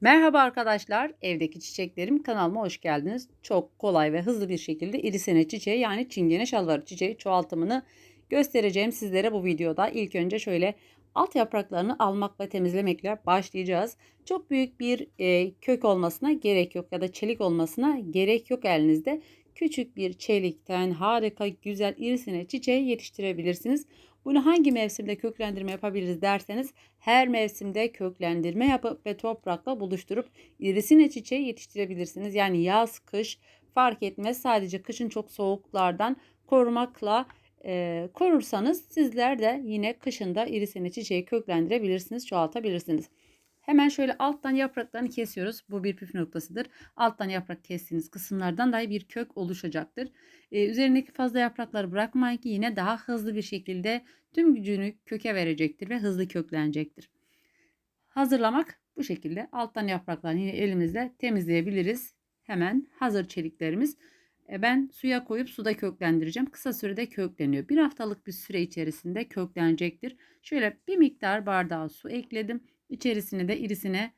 Merhaba arkadaşlar, evdeki çiçeklerim kanalıma hoş geldiniz. Çok kolay ve hızlı bir şekilde irisene çiçeği yani çingene şalvarı çiçeği çoğaltımını göstereceğim sizlere bu videoda. İlk önce şöyle alt yapraklarını almak ve temizlemekle başlayacağız. Çok büyük bir e, kök olmasına gerek yok ya da çelik olmasına gerek yok elinizde. Küçük bir çelikten harika güzel irisine çiçeği yetiştirebilirsiniz. Bunu hangi mevsimde köklendirme yapabiliriz derseniz her mevsimde köklendirme yapıp ve toprakla buluşturup irisine çiçeği yetiştirebilirsiniz. Yani yaz, kış fark etmez. Sadece kışın çok soğuklardan korumakla e, korursanız sizler de yine kışında irisine çiçeği köklendirebilirsiniz, çoğaltabilirsiniz. Hemen şöyle alttan yapraklarını kesiyoruz. Bu bir püf noktasıdır. Alttan yaprak kestiğiniz kısımlardan dahi bir kök oluşacaktır. Ee, üzerindeki fazla yaprakları bırakmayın ki yine daha hızlı bir şekilde tüm gücünü köke verecektir ve hızlı köklenecektir. Hazırlamak bu şekilde. Alttan yapraklarını yine elimizle temizleyebiliriz. Hemen hazır çeliklerimiz. E, ben suya koyup suda köklendireceğim. Kısa sürede kökleniyor. Bir haftalık bir süre içerisinde köklenecektir. Şöyle bir miktar bardağı su ekledim. İçerisine de irisine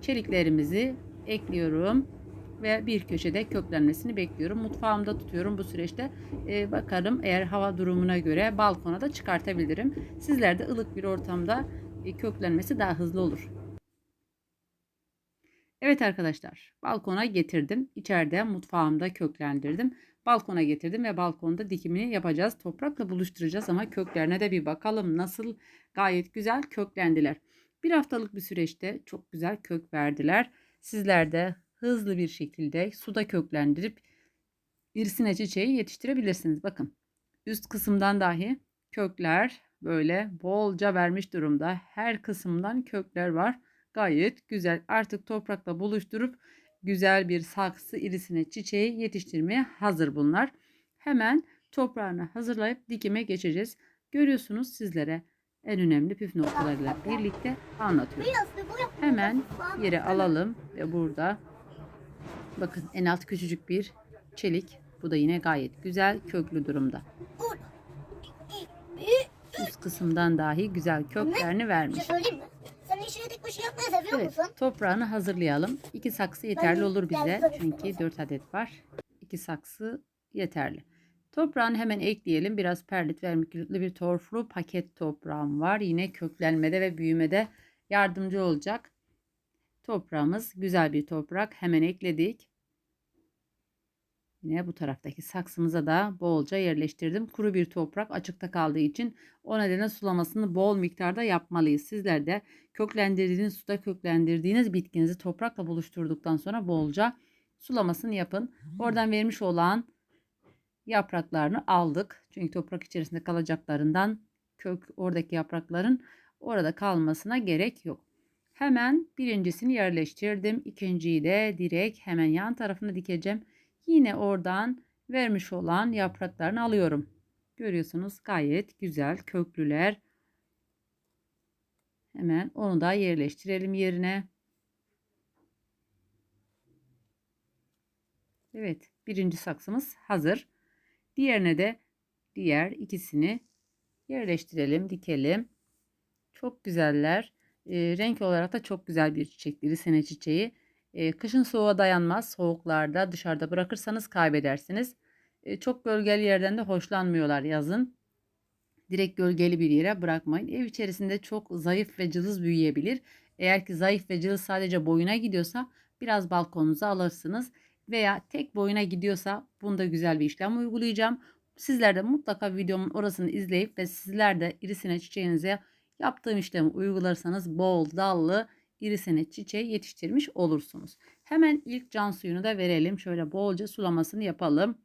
çeliklerimizi ekliyorum ve bir köşede köklenmesini bekliyorum. Mutfağımda tutuyorum bu süreçte. Ee, bakarım eğer hava durumuna göre balkona da çıkartabilirim. Sizler de ılık bir ortamda e, köklenmesi daha hızlı olur. Evet arkadaşlar balkona getirdim. İçeride mutfağımda köklendirdim. Balkona getirdim ve balkonda dikimini yapacağız. Toprakla buluşturacağız ama köklerine de bir bakalım nasıl gayet güzel köklendiler. Bir haftalık bir süreçte çok güzel kök verdiler. Sizler de hızlı bir şekilde suda köklendirip irisine çiçeği yetiştirebilirsiniz. Bakın üst kısımdan dahi kökler böyle bolca vermiş durumda. Her kısımdan kökler var. Gayet güzel. Artık toprakla buluşturup güzel bir saksı irisine çiçeği yetiştirmeye hazır bunlar. Hemen toprağını hazırlayıp dikime geçeceğiz. Görüyorsunuz sizlere en önemli püf noktalarıyla birlikte anlatıyorum. Hemen yere alalım ve burada bakın en alt küçücük bir çelik. Bu da yine gayet güzel köklü durumda. Üst kısımdan dahi güzel köklerini vermiş. Yapmayı seviyor Evet, toprağını hazırlayalım. İki saksı yeterli olur bize. Çünkü 4 adet var. İki saksı yeterli. Toprağını hemen ekleyelim. Biraz perlit vermikülütlü bir torflu paket toprağım var. Yine köklenmede ve büyümede yardımcı olacak. Toprağımız güzel bir toprak. Hemen ekledik. Yine bu taraftaki saksımıza da bolca yerleştirdim. Kuru bir toprak açıkta kaldığı için o nedenle sulamasını bol miktarda yapmalıyız. Sizler de köklendirdiğiniz, suda köklendirdiğiniz bitkinizi toprakla buluşturduktan sonra bolca sulamasını yapın. Oradan vermiş olan yapraklarını aldık. Çünkü toprak içerisinde kalacaklarından kök oradaki yaprakların orada kalmasına gerek yok. Hemen birincisini yerleştirdim. İkinciyi de direkt hemen yan tarafına dikeceğim. Yine oradan vermiş olan yapraklarını alıyorum. Görüyorsunuz gayet güzel köklüler. Hemen onu da yerleştirelim yerine. Evet birinci saksımız hazır. Diğerine de diğer ikisini yerleştirelim, dikelim. Çok güzeller. E, renk olarak da çok güzel bir çiçekleri sene çiçeği. E, kışın soğuğa dayanmaz. Soğuklarda dışarıda bırakırsanız kaybedersiniz. E, çok gölgeli yerden de hoşlanmıyorlar yazın. Direkt gölgeli bir yere bırakmayın. Ev içerisinde çok zayıf ve cılız büyüyebilir. Eğer ki zayıf ve cılız sadece boyuna gidiyorsa biraz balkonunuza alırsınız. Veya tek boyuna gidiyorsa bunda güzel bir işlem uygulayacağım. Sizler de mutlaka videomun orasını izleyip ve sizler de irisine çiçeğinize yaptığım işlemi uygularsanız bol dallı irisine çiçeği yetiştirmiş olursunuz. Hemen ilk can suyunu da verelim. Şöyle bolca sulamasını yapalım.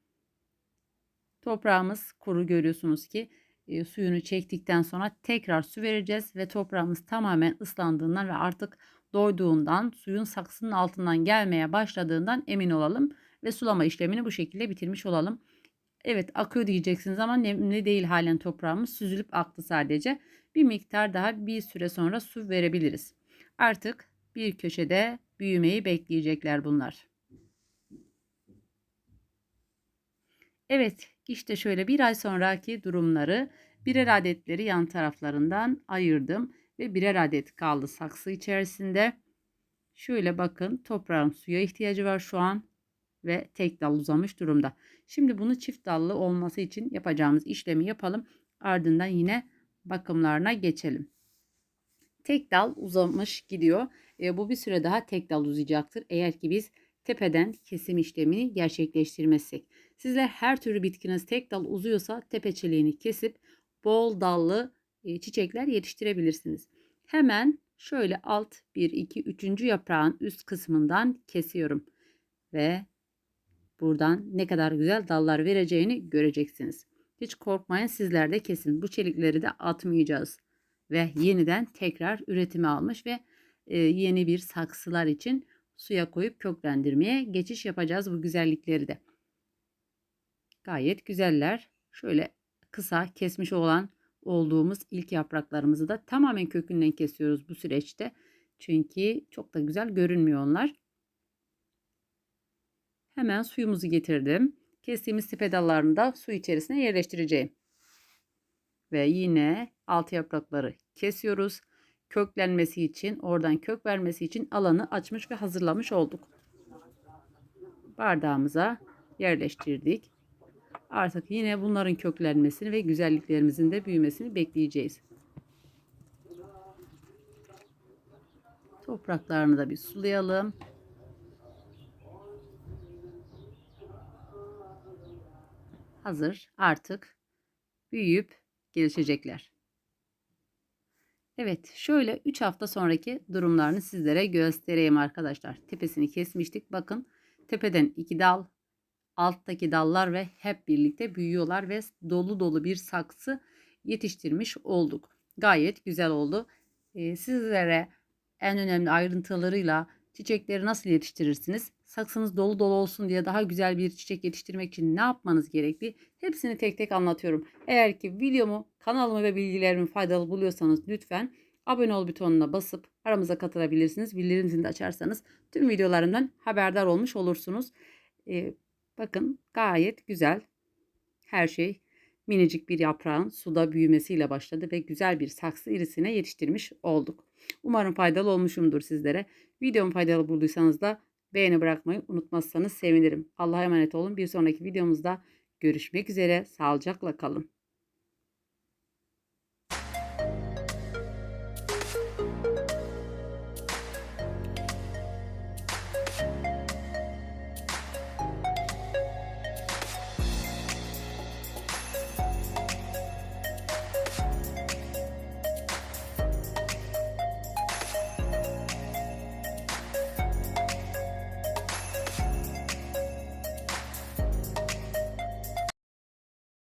Toprağımız kuru görüyorsunuz ki e, suyunu çektikten sonra tekrar su vereceğiz ve toprağımız tamamen ıslandığından ve artık doyduğundan suyun saksının altından gelmeye başladığından emin olalım ve sulama işlemini bu şekilde bitirmiş olalım. Evet akıyor diyeceksiniz ama nemli değil halen toprağımız süzülüp aktı sadece. Bir miktar daha bir süre sonra su verebiliriz. Artık bir köşede büyümeyi bekleyecekler bunlar. Evet işte şöyle bir ay sonraki durumları birer adetleri yan taraflarından ayırdım ve birer adet kaldı saksı içerisinde. Şöyle bakın toprağın suya ihtiyacı var şu an ve tek dal uzamış durumda. Şimdi bunu çift dallı olması için yapacağımız işlemi yapalım. Ardından yine bakımlarına geçelim. Tek dal uzamış gidiyor. E, bu bir süre daha tek dal uzayacaktır. Eğer ki biz tepeden kesim işlemini gerçekleştirmezsek. Sizler her türlü bitkiniz tek dal uzuyorsa tepeçeliğini kesip bol dallı çiçekler yetiştirebilirsiniz. Hemen şöyle alt 1 2 3. yaprağın üst kısmından kesiyorum ve buradan ne kadar güzel dallar vereceğini göreceksiniz. Hiç korkmayın sizler de kesin. Bu çelikleri de atmayacağız ve yeniden tekrar üretime almış ve e, yeni bir saksılar için suya koyup köklendirmeye geçiş yapacağız bu güzellikleri de. Gayet güzeller. Şöyle kısa kesmiş olan olduğumuz ilk yapraklarımızı da tamamen kökünden kesiyoruz bu süreçte. Çünkü çok da güzel görünmüyor onlar. Hemen suyumuzu getirdim. Kestiğimiz tipe dallarını da su içerisine yerleştireceğim. Ve yine alt yaprakları kesiyoruz. Köklenmesi için, oradan kök vermesi için alanı açmış ve hazırlamış olduk. Bardağımıza yerleştirdik. Artık yine bunların köklenmesini ve güzelliklerimizin de büyümesini bekleyeceğiz. Topraklarını da bir sulayalım. Hazır artık büyüyüp gelişecekler. Evet şöyle 3 hafta sonraki durumlarını sizlere göstereyim arkadaşlar. Tepesini kesmiştik. Bakın tepeden 2 dal alttaki dallar ve hep birlikte büyüyorlar ve dolu dolu bir saksı yetiştirmiş olduk. Gayet güzel oldu. Ee, sizlere en önemli ayrıntılarıyla çiçekleri nasıl yetiştirirsiniz? Saksınız dolu dolu olsun diye daha güzel bir çiçek yetiştirmek için ne yapmanız gerekli? Hepsini tek tek anlatıyorum. Eğer ki videomu, kanalımı ve bilgilerimi faydalı buluyorsanız lütfen abone ol butonuna basıp aramıza katılabilirsiniz. Bildirim zilini açarsanız tüm videolarımdan haberdar olmuş olursunuz. Ee, bakın gayet güzel. Her şey minicik bir yaprağın suda büyümesiyle başladı ve güzel bir saksı irisine yetiştirmiş olduk. Umarım faydalı olmuşumdur sizlere. Videomu faydalı bulduysanız da beğeni bırakmayı unutmazsanız sevinirim. Allah'a emanet olun. Bir sonraki videomuzda görüşmek üzere. Sağlıcakla kalın.